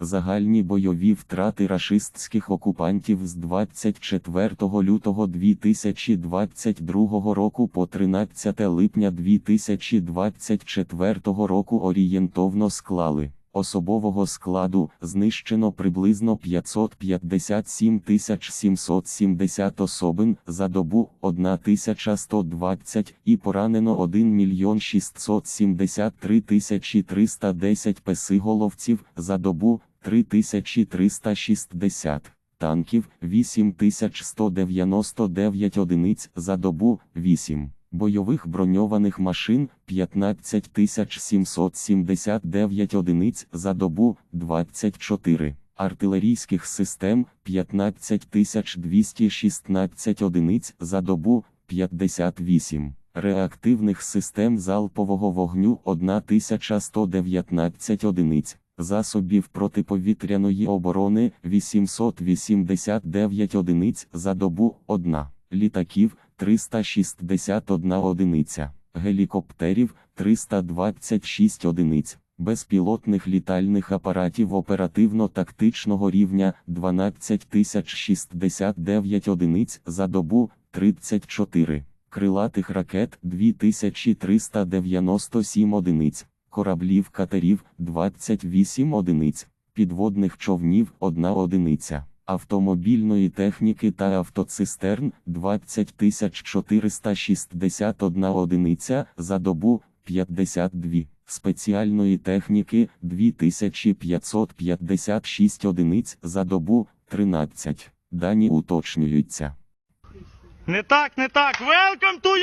Загальні бойові втрати рашистських окупантів з 24 лютого 2022 року по 13 липня 2024 року орієнтовно склали. Особового складу знищено приблизно 557 770 особин за добу 1120 і поранено 1 мільйон 673 310 песиголовців за добу 3360 танків 8199 одиниць за добу 8 бойових броньованих машин 15779 одиниць за добу 24, артилерійських систем 15216 одиниць за добу 58, реактивних систем залпового вогню 1119 одиниць. Засобів протиповітряної оборони 889 одиниць за добу 1, літаків 361 одиниця, гелікоптерів 326 одиниць, безпілотних літальних апаратів оперативно-тактичного рівня 12069 одиниць за добу 34, крилатих ракет 2397 одиниць, кораблів катерів 28 одиниць, підводних човнів 1 одиниця автомобільної техніки та автоцистерн 20 461 одиниця за добу 52, спеціальної техніки 2556 одиниць за добу 13. Дані уточнюються. Не так, не так. Welcome to